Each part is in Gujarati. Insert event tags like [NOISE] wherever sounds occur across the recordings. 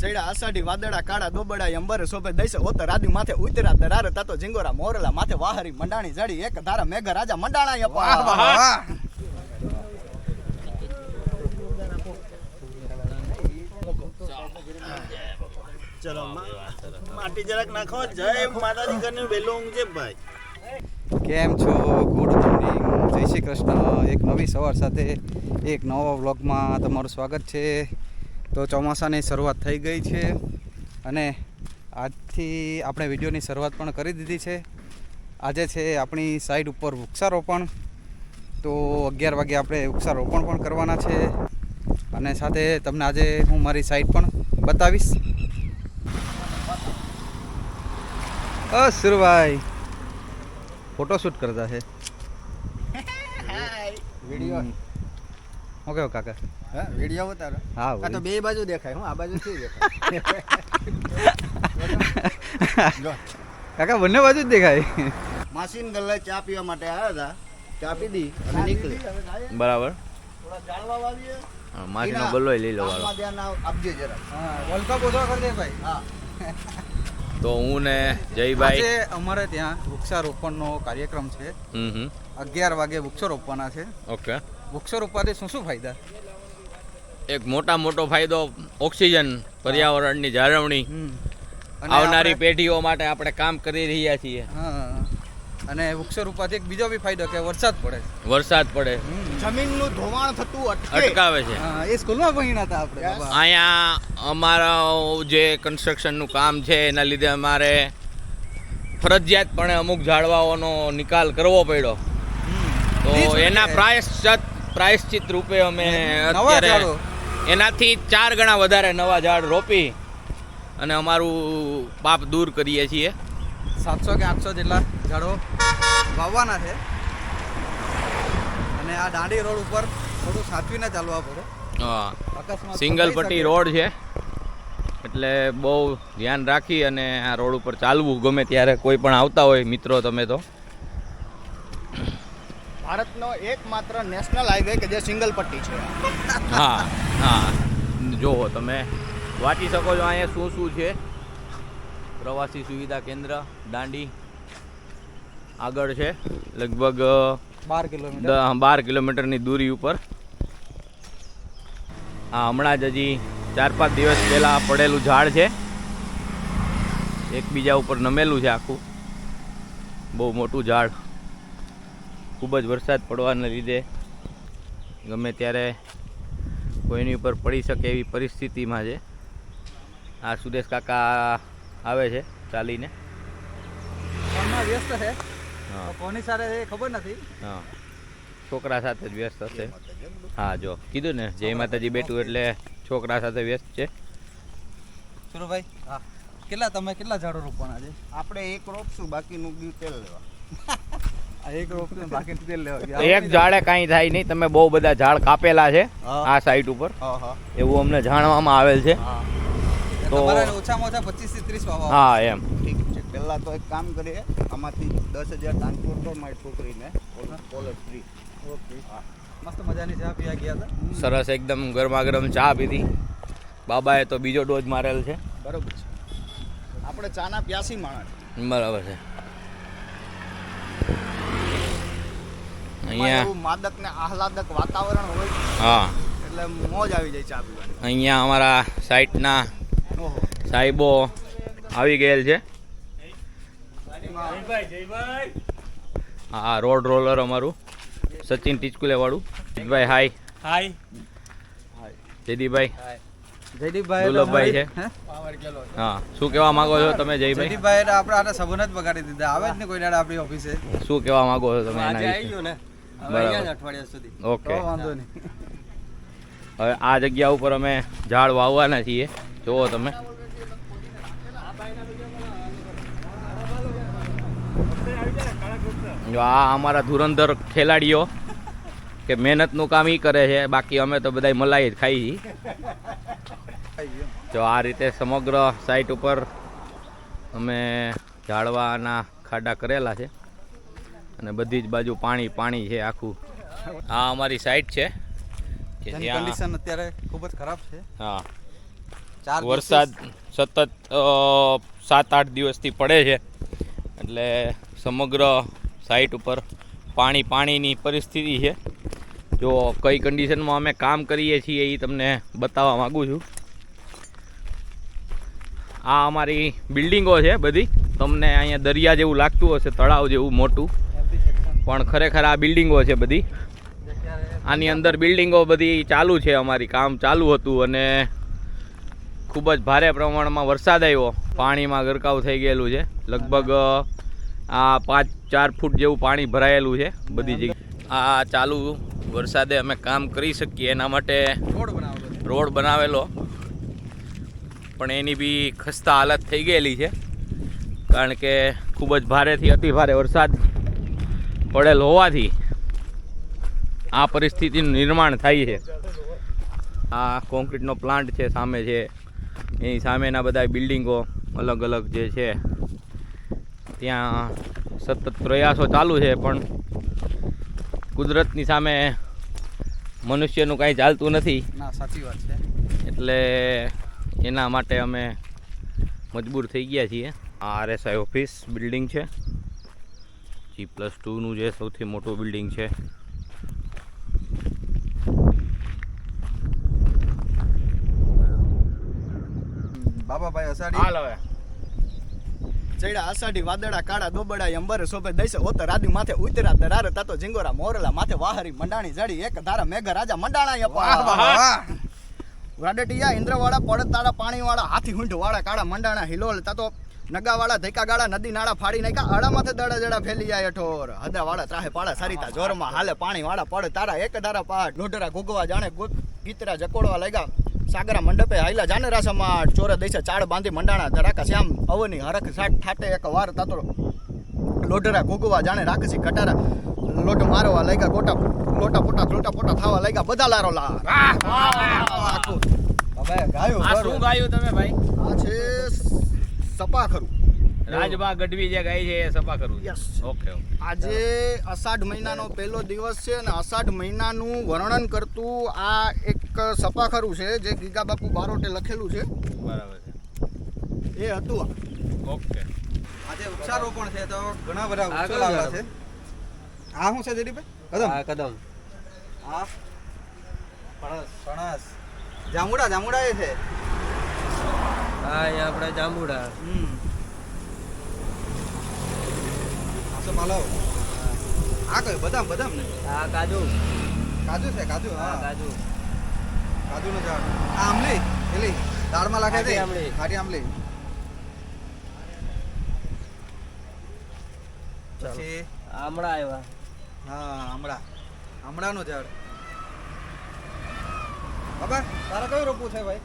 ચડ્યા આષાઢી વાદળા કાળા દોબડા અંબર શોભે દૈસે ઓતર આદિ માથે ઉતરા દરાર તાતો જિંગોરા મોરલા માથે વાહરી મંડાણી જડી એક ધારા મેઘ રાજા મંડાણા અપા. ચલો મા- માટી જરાક નાખો. જય માતાજી કરીને ઊંઘજે ભાઈ કેમ છો? Good morning. જય શ્રી કૃષ્ણ. એક નવી સવાર સાથે એક નવા વ્લોગમાં તમારું સ્વાગત છે. તો ચોમાસાની શરૂઆત થઈ ગઈ છે અને આજથી આપણે વિડીયોની શરૂઆત પણ કરી દીધી છે. આજે છે આપણી સાઈડ ઉપર વૃક્ષારોપણ. તો અગિયાર વાગે આપણે વૃક્ષારોપણ પણ કરવાના છે અને સાથે તમને આજે હું મારી સાઈડ પણ બતાવીશ. અસુરભાઈ ફોટોશૂટ કરતા છે વિડિયો [LAUGHS] હું કેવું કાકા હા વિડિયો ઉતારો. હા આ તો બે બાજુ દેખાય હું આ બાજુ થી દેખાય? [LAUGHS] કાકા બંને બાજુ જ દેખાય. માસીન ગલ્લે ચા પીવા માટે આવ્યા હતા. ચા પીધી અને નીકળી. બરાબર. થોડા જાળવા વાળીએ. માસીનો ગલ્લો લઈ લો વાળો ધ્યાન આપજે જરા. હા વર્લ્ડ બોધો ઓછો કરી દે ભાઈ. હા. તો હું ને જયભાઈ. આજે અમારે ત્યાં વૃક્ષારોપણનો કાર્યક્રમ છે. હમ હમ. અગિયાર વાગે વૃક્ષો રોપવાના છે. ઓકે. વૃક્ષો રોપવાથી શું શું ફાયદા? એક મોટા મોટો ફાયદો ઓક્સિજન પર્યાવરણની જાળવણી. આવનારી પેઢીઓ માટે આપણે કામ કરી રહ્યા છીએ. અને વૃક્ષો રોપવાથી એક બીજો બી ફાયદો કે વરસાદ પડે. વરસાદ પડે. જમીનનું ધોવાણ થતું અટકાવે છે. એ સ્કૂલમાં ભણ્યા હતા આપણે અહીંયા અમારા જે કન્સ્ટ્રક્શનનું કામ છે એના લીધે અમારે ફરજિયાતપણે અમુક ઝાડવાઓનો નિકાલ કરવો પડ્યો. તો એના પ્રાયશ્ચિત પ્રાયશ્ચિત રૂપે અમે અત્યારે એનાથી ચાર ગણા વધારે નવા ઝાડ રોપી અને અમારું પાપ દૂર કરીએ છીએ. સાતસો કે આઠસો જેટલા ઝાડો વાવવાના છે. અને આ દાંડી રોડ ઉપર થોડું સાચવીને ચાલવા પડે. હા. સિંગલ પટ્ટી રોડ છે. એટલે બહુ ધ્યાન રાખી અને આ રોડ ઉપર ચાલવું ગમે ત્યારે કોઈ પણ આવતા હોય મિત્રો તમે તો. ભારતનો એકમાત્ર નેશનલ હાઈવે કે જે સિંગલ પટ્ટી છે. હા હા. જુઓ તમે વાંચી શકો છો અહીંયા શું શું છે. પ્રવાસી સુવિધા કેન્દ્ર દાંડી આગળ છે લગભગ બાર કિલોમીટર. બાર કિલોમીટરની દૂરી ઉપર. હા હમણાં જ હજી ચાર પાંચ દિવસ પહેલાં પડેલું ઝાડ છે. એકબીજા ઉપર નમેલું છે આખું. બહુ મોટું ઝાડ. ખૂબ જ વરસાદ પડવાને લીધે ગમે ત્યારે કોઈની ઉપર પડી શકે એવી પરિસ્થિતિમાં છે. આ સુરેશ કાકા આવે છે ચાલીને. વ્યસ્ત છે? કોની સાથે ખબર નથી. હા. છોકરા સાથે જ વ્યસ્ત હશે. હા જો. કીધું ને જય માતાજી બેઠું એટલે છોકરા સાથે વ્યસ્ત છે. સુરભાઈ હા. કેટલા તમે કેટલા ઝાડો રોપવાના છે? આપણે એક રોપશું બાકીનું બીજું તેલ લેવા. એક ઝાડે [LAUGHS] કાંઈ થાય નહીં. તમે બહુ બધા ઝાડ કાપેલા છે આ સાઈડ ઉપર. એવું અમને જાણવામાં આવેલ છે. તો- ઓછામાં ઓછા પચીસથી ત્રીસ હા એમ. ઠીક છે. પહેલાં તો એક કામ કરીએ. આમાંથી દસ હજાર ટ્રાન્સફર તો મારી છોકરીને કોલેજ ફ્રી ઓકે. મસ્ત મજાની ચા પીવા ગયા હતા. સરસ એકદમ ગરમા ગરમ ચા પીધી. બાબાએ તો બીજો ડોઝ મારેલ છે. બરોબર છે. આપણે ચાના પ્યાસી માણસ. બરાબર છે. અહીંયા માદક ને આહલાદક વાતાવરણ હોય હા. એટલે મોજ આવી જાય ચા પીવાની. અહીંયા અમારા સાઈટના સાહેબો આવી ગયેલ છે. હા રોડ રોલર અમારું સચિન ટીચકુલે વાળું જીતભાઈ હાય. હાય. જયદીપભાઈ જયદીપભાઈ દુર્લભભાઈ છે. હા? શું કહેવા માંગો છો તમે જયભાઈ? જયદીપભાઈ આપણે આને સંબંધ જ બગાડી દીધા. આવે જ ને કોઈ દાડે આપણી ઓફિસે. શું કહેવા માંગો છો તમે એના વિશે. અઠવાડિયા સુધી. ઓકે. વાંધો નહીં. હવે આ જગ્યા ઉપર અમે ઝાડ વાવવાના છીએ. જુઓ તમે. આ અમારા ધુરંધર ખેલાડીઓ કે મહેનતનું કામ એ કરે છે. બાકી અમે તો બધા મલાઈ જ ખાઈ છીએ. જો આ રીતે સમગ્ર સાઈટ ઉપર અમે ઝાડવાના ખાડા કરેલા છે. અને બધી જ બાજુ પાણી પાણી છે આખું. આ અમારી સાઈટ છે. કે જ્યાં કન્ડિશન અત્યારે ખૂબ જ ખરાબ છે. હા. ચાર વરસાદ સતત સાત આઠ દિવસથી પડે છે. એટલે સમગ્ર સાઈટ ઉપર પાણી પાણીની પરિસ્થિતિ છે. જો કઈ કન્ડિશનમાં અમે કામ કરીએ છીએ એ તમને બતાવવા માગું છું. આ અમારી બિલ્ડિંગો છે બધી. તમને અહીંયા દરિયા જેવું લાગતું હશે તળાવ જેવું મોટું. પણ ખરેખર આ બિલ્ડિંગો છે બધી. આની અંદર બિલ્ડિંગો બધી ચાલુ છે અમારી, કામ ચાલુ હતું અને ખૂબ જ ભારે પ્રમાણમાં વરસાદ આવ્યો. પાણીમાં ગરકાવ થઈ ગયેલું છે. લગભગ આ પાંચ, ચાર ફૂટ જેવું પાણી ભરાયેલું છે બધી જગ્યાએ આ ચાલુ વરસાદે અમે કામ કરી શકીએ, એના માટે રોડ બનાવેલો. પણ એની બી ખસ્તા હાલત થઈ ગયેલી છે. કારણ કે ખૂબ જ ભારેથી અતિ ભારે વરસાદ પડેલ હોવાથી આ પરિસ્થિતિનું નિર્માણ થાય છે. આ કોન્ક્રીટનો પ્લાન્ટ છે સામે છે. એની સામેના બધા બિલ્ડિંગો અલગ અલગ જે છે ત્યાં સતત પ્રયાસો ચાલુ છે પણ કુદરતની સામે મનુષ્યનું કાંઈ ચાલતું નથી. ના સાચી વાત છે. એટલે એના માટે અમે મજબૂર થઈ ગયા છીએ. આ આરએસઆઈ ઓફિસ બિલ્ડિંગ છે. જી પ્લસ ટુનું જે સૌથી મોટું બિલ્ડિંગ છે. બાબાભાઈ અષાઢી. હવે. ચડ્યા અષાઢી વાદળા કાળા દોબડા અંબર શોભે દઈશ ઓત રાદી માથે ઉતરા દરાર તાતો ઝીંગોરા મોરલા માથે વાહરી મંડાણી જાડી. એક ધારા મેઘ રાજા મંડાણા રાડેટિયા ઇન્દ્રવાળા પડતાળા પાણીવાળા હાથી હુંઢ વાળા કાળા મંડાણા હિલોલ તાતો નગાવાળા ધૈકા ગાળા નદી નાળા ફાડી નાખ્યા આડા માથે દડા જડા ફેલી જાય ઠોર. હદા વાળા ત્રાહે પાળા સારીતા જોરમાં હાલે પાણી વાળા પડ તારા એક ધારા પાટ લોઢરા ઘોગવા જાણે ગીતરા જકોડવા લાગ્યા. સાગરા મંડપે હાઈલા જાને રાસામાં ચોરે દેશે ચાળ બાંધી મંડાણા ધરાકા શ્યામ. અવની હરખ સાટ ઠાટે એક વાર તાતો લોઢરા ઘોગવા જાણે રાખસી કટારા લોટ મારવા લાગ્યા. ગોટા લોટા પોટા લોટા પોટા થવા લાગ્યા. બધા લારો લા હવે ગાયું આ શું ગાયું તમે ભાઈ? આ છે સપા ખરું. રાજબા ગઢવી જે ગાય છે એ સપા ખરું યસ ઓકે ઓકે આજે અષાઢ મહિનાનો પહેલો દિવસ છે અને અષાઢ મહિનાનું વર્ણન કરતું આ એક સપાખરું છે જે ગીગા બાપુ બારોટે લખેલું છે. બરાબર છે. એ હતું આ. ઓકે આજે વૃક્ષારોપણ છે તો ઘણા બધા વૃક્ષો લાવેલા છે. આ શું છે જયદીપભાઈ કદમ. કદમ. આ ફણસ ફણસ જાંબુડા જામુડા એ છે. હા અહીંયા આપણે જાંબુડા. હમ. આ તો માલવ આ કયું? બદામ બદામ ને? આ કાજુ. કાજુ છે કાજુ હા હા. કાજુ. નું ઝાડ આ. આમલી પેલી? દાળમાં લાગે છે? આમલી. ખાટી આમલી પછી? આમળા આવ્યા હા આમળા. આમળાનું ઝાડ બાબા તારે કયું રોપવું છે ભાઈ?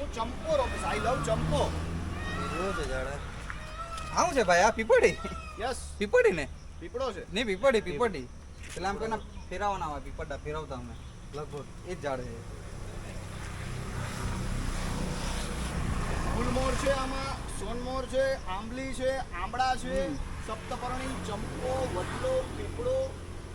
હું ચંપો રોપીશ આઈ લવ ચંપો. એવું છે ઝાડ આવું છે ભાઈ આ પીપળી? યસ પીપળી ને પીપળો છે. નહીં પીપળી પીપળી. એટલે આમ કોઈના ફેરાવવાના આવે પીપળા ફેરવતા અમે. લગભગ એ જ ઝાડ છે. ગુલમોર છે આમાં સોનમોર છે આંબલી છે આંબળા છે સપ્તપર્ણી ચંપો વડલો પીપળો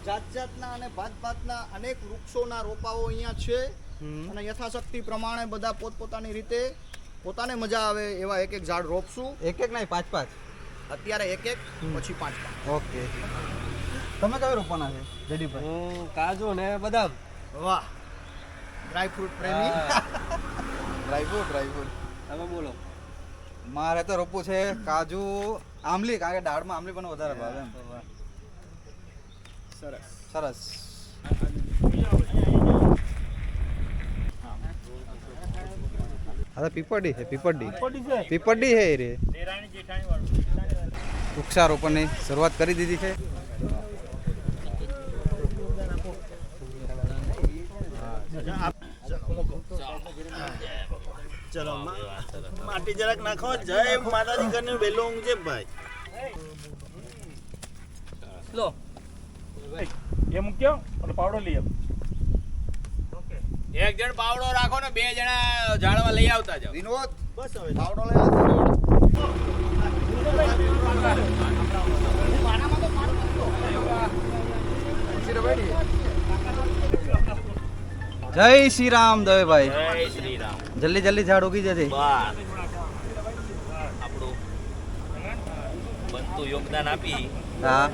જાત જાતના અને ભાત ભાતના અનેક વૃક્ષોના રોપાઓ અહીંયા છે. અને યથાશક્તિ પ્રમાણે બધા પોતપોતાની રીતે પોતાને મજા આવે એવા એક એક ઝાડ રોપશું. એક એક નહીં પાંચ પાંચ? અત્યારે એક એક પછી પાંચ પાંચ. ઓકે. તમે કયો રોપવાના છે જડીભાઈ? હું કાજુ ને બદામ. વાહ. ડ્રાય ફ્રૂટ પ્રેમી. ડ્રાયફ્રૂટ ડ્રાયફ્રૂટ [LAUGHS] તમે બોલો. મારે તો રોપવું છે કાજુ આમલી કારણ કે દાળમાં આમલી પણ વધારે ભાવે સરસ. સરસ. આ તો પીપળી છે પીપળી પીપળી છે? એ રે. વૃક્ષારોપણની શરૂઆત કરી દીધી છે. ચલો માટી જરાક નાખો. જય માતાજી કરીને વહેલો ઊંઘજે ભાઈ. લો. એ મૂક્યો? અને પાવડો લઈ આવ. એક જણ પાવડો રાખો ને બે જણા ઝાડવા લઈ આવતા જાવ વિનોદ બસ હવે. પાવડો લઈ આવ. જય શ્રી રામ દવેભાઈ. જય શ્રી રામ. જલ્દી જલ્દી ઝાડ ઉગી જશે આપણું બનતું યોગદાન આપી. હા.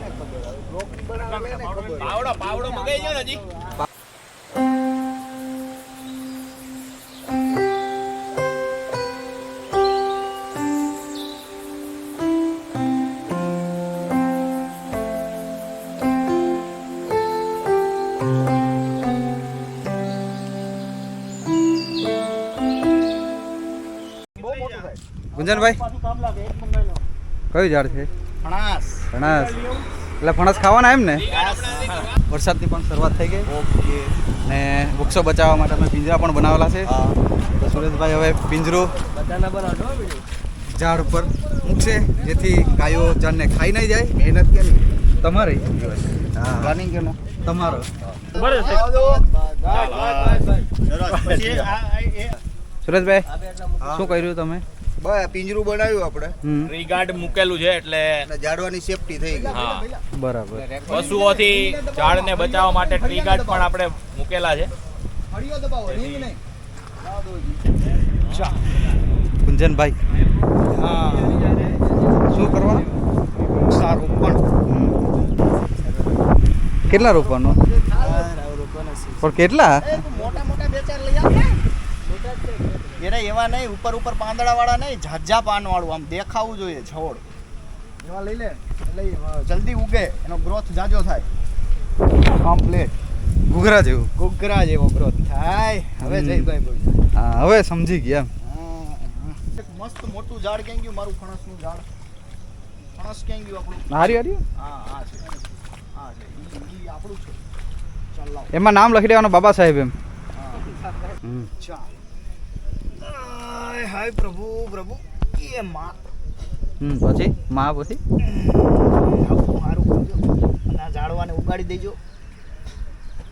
પાવડો પાવડો મગાઈ ગયો ને હજી. ગુંજનભાઈ? કયું ઝાડ છે? ફણાસ. ફણસ. એટલે ફણસ ખાવાના એમ ને? વરસાદની પણ શરૂઆત થઈ ગઈ. ઓકે. ને વૃક્ષો બચાવવા માટે અમે પિંજરા પણ બનાવેલા છે. તો સુરેશભાઈ હવે પિંજરું ઝાડ ઉપર મૂકશે જેથી ગાયો ઝાડને ખાઈ નહીં જાય. મહેનત કેની? તમારી? હા. પ્લાનિંગ કેનો તમારો. બરે છે સરસ પછી આ આ એ સુરેશભાઈ શું કર્યું તમે? બસ પિંજરું બનાવ્યું આપણે. રીગાર્ડ ગાર્ડ મૂકેલું છે એટલે ઝાડવાની સેફટી થઈ ગઈ. હા. બરાબર. પશુઓથી ઝાડને બચાવવા માટે ટ્રીગાર્ડ પણ આપણે મૂકેલા છે. ગુંજનભાઈ. હા. શું કરવાનું? સારું પણ. કેટલા રોપવાનું? પણ કેટલા મોટા મોટા બે ચાર લઈ આવ ને એને એવા નહીં ઉપર ઉપર પાંદડાવાળા નહીં ઝાઝા પાનવાળું આમ દેખાવું જોઈએ છોડ. એવા લઈ લે એટલે જલ્દી ઉગે એનો ગ્રોથ જાજો થાય. કમ્પ્લીટ ઘૂઘરા જેવું. ઘૂઘરા જેવો ગ્રોથ થાય. હવે. જયભાઈ હા હવે સમજી ગયા એક મસ્ત મોટું ઝાડ કેમ ગયું? મારું ફણસનું ઝાડ. ફણસ કેમ ગયું આપણું? હારી હારી? હા હા છે. હા છે. ઈ આપણું છે. ચાલ એમાં નામ લખી દેવાનું બાબા સાહેબ એમ. હા. આય હાય પ્રભુ પ્રભુ. એ માં. હમ પછી? માં પછી? મારું કરજો અને આ ઝાડવાને ઉગાડી દેજો.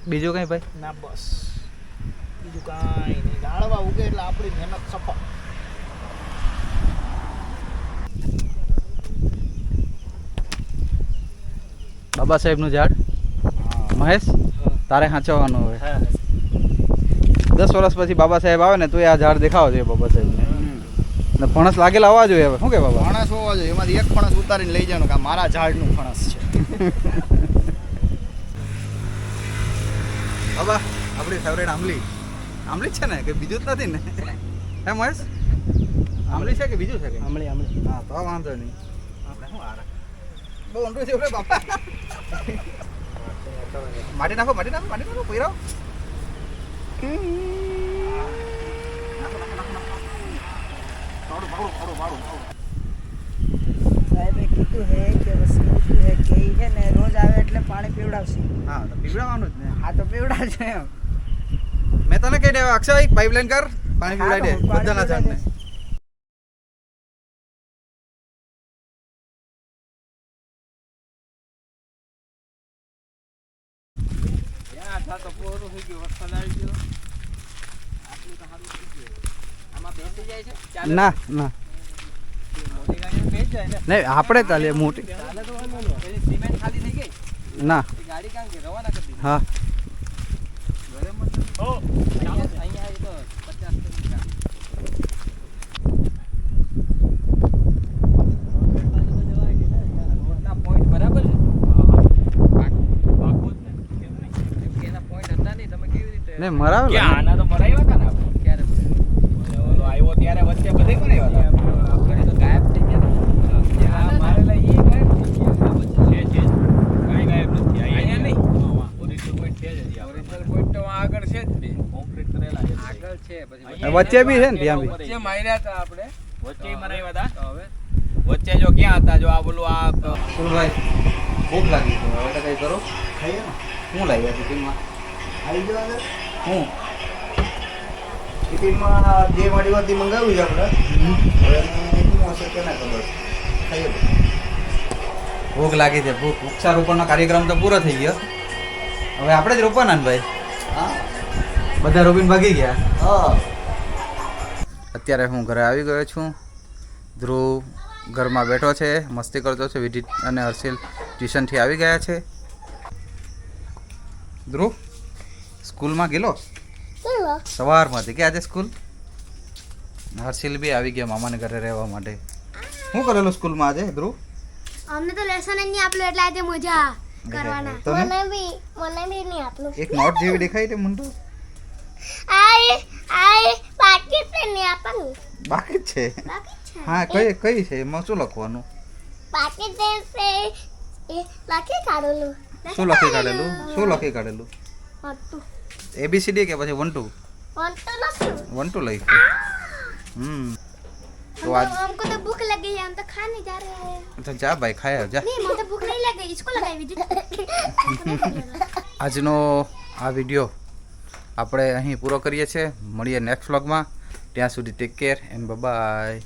બીજું કઈ ભાઈ? ના બસ. બીજું કાંઈ નહીં. ઝાડવા ઉગે એટલે આપણી મહેનત સફળ. બાબા સાહેબનું ઝાડ? મહેશ? તારે સાચવવાનું હવે દસ વર્ષ પછી બાબા સાહેબ આવે ને તો આ ઝાડ દેખાવો જોઈએ બાબા સાહેબ ને ફણસ લાગેલા આવવા જોઈએ હવે. શું કે બાબા? ફણસ હોવા જોઈએ. એમાંથી એક ફણસ ઉતારીને લઈ જવાનું કે મારા ઝાડનું ફણસ છે. [LAUGHS] બાબા આપણી ફેવરેટ આંબલી. આંબલી જ છે ને? કે બીજું જ નથી ને? હે મહેશ? આંબલી છે કે બીજું છે કે? આંબલી આમળી હા તો વાંધો નહીં. આપણે શું આરા બહુ ઊંડું છે બાપા. [LAUGHS] માટી નાખો માટી નાખો માટી નાખો પૈરાવ. સાહેબે કીધું હે કે વસ્તુ કીધું હે કે છે ને રોજ આવે એટલે પાણી પીવડાવશે. હા તો પીવડાવવાનું જ ને. હા તો પીવડાવશે એમ. મેં તને કહી દેવા અક્ષય પાઇપલાઇન કર પાણી પીવડાવી દે બધાના ઝાડને વરસાદ તો પૂરો થઈ ગયો વરસાદ આવી ગયો. આટલું તો સારું થઈ ગયું. આમાં બેસી જાય છે? ના ના. નહીં આપણે ચાલીએ મોટી. સિમેન્ટ ખાલી થઈ ગઈ? ના. ગાડી કામ કે રવાના કરી હા. ઘરે મત ઓ. અહીંયા તો 50 કેવી મરાવ કે આના તો મરાવ્યા હતા ને આપણે. ક્યારે? ઓલો આવ્યો ત્યારે વચ્ચે બધે મરાવ્યા હતા. આપણે તો ગાયબ થઈ ગયા ને. આ મારેલા ઈ ગાયબ થઈ ગયા. છે. છે કાંઈ ગાયબ નથી. અહીંયા નહીં. ઓરિજિનલ પોઈન્ટ છે જ હજી આપણે. તો આગળ છે જ બે. કોન્ક્રીટ કરેલા છે. આગળ છે પછી વચ્ચે બી છે ને ત્યાં બી? વચ્ચે માર્યા હતા આપણે. વચ્ચે મરાવ્યા હતા? હવે? વચ્ચે જો ક્યાં હતા? જો આ બોલું આ ભાઈ. ભૂખ લાગી છે. હવે કઈ કરો. ખાઈએ ને? શું લાગ્યા ટીમમાં આવી ગયો અંદર હું. ટિફિનમાં જે મારી વાતી મંગાવ્યું છે આપણે. હવે શું હશે કે ના ખબર? ખાઈએ ભૂખ લાગી છે ભૂખ. વૃક્ષારોપણનો કાર્યક્રમ તો પૂરો થઈ ગયો. હવે આપણે જ રોપવાના ને ભાઈ? હા. બધા રોપીને ભાગી ગયા? હા. અત્યારે હું ઘરે આવી ગયો છું. ધ્રુવ ઘરમાં બેઠો છે મસ્તી કરતો છે વિધિ અને હર્ષિલ ટ્યુશનથી આવી ગયા છે. ધ્રુવ? સ્કૂલમાં ગયેલો? સવારમાંથી કે આજે સ્કૂલ? હર્ષિલ બી આવી ગયા મામાને ઘરે રહેવા માટે. શું કરેલું સ્કૂલમાં આજે ધ્રુવ? અમને તો લેસન નહીં આપલું એટલે આજે મજા કરવાના. મને બી મને બી નહીં આપલું એક નોટ જેવી દેખાય તે મુંડુ આય આય બાકી છે નહીં આપવાનું બાકી છે? બાકી છે. હા કઈ કઈ છે? એમાં શું લખવાનું? બાકી છે એ લખી કાઢેલું. શું લખી કાઢેલું? શું લખી કાઢેલું? હતું. એબીસીડી કે પછી વન ટુ વન ટુ લઈ હમ. तो आज हमको तो भूख लग गई हम तो खा नहीं जा रहे हैं अच्छा जा भाई खाया जा नहीं मुझे भूख नहीं लग गई इसको लगाई આજનો આ વિડિયો આપણે અહીં પૂરો કરીએ છીએ. મળીએ નેક્સ્ટ વ્લોગમાં ત્યાં સુધી ટેક કેર એન્ડ બાય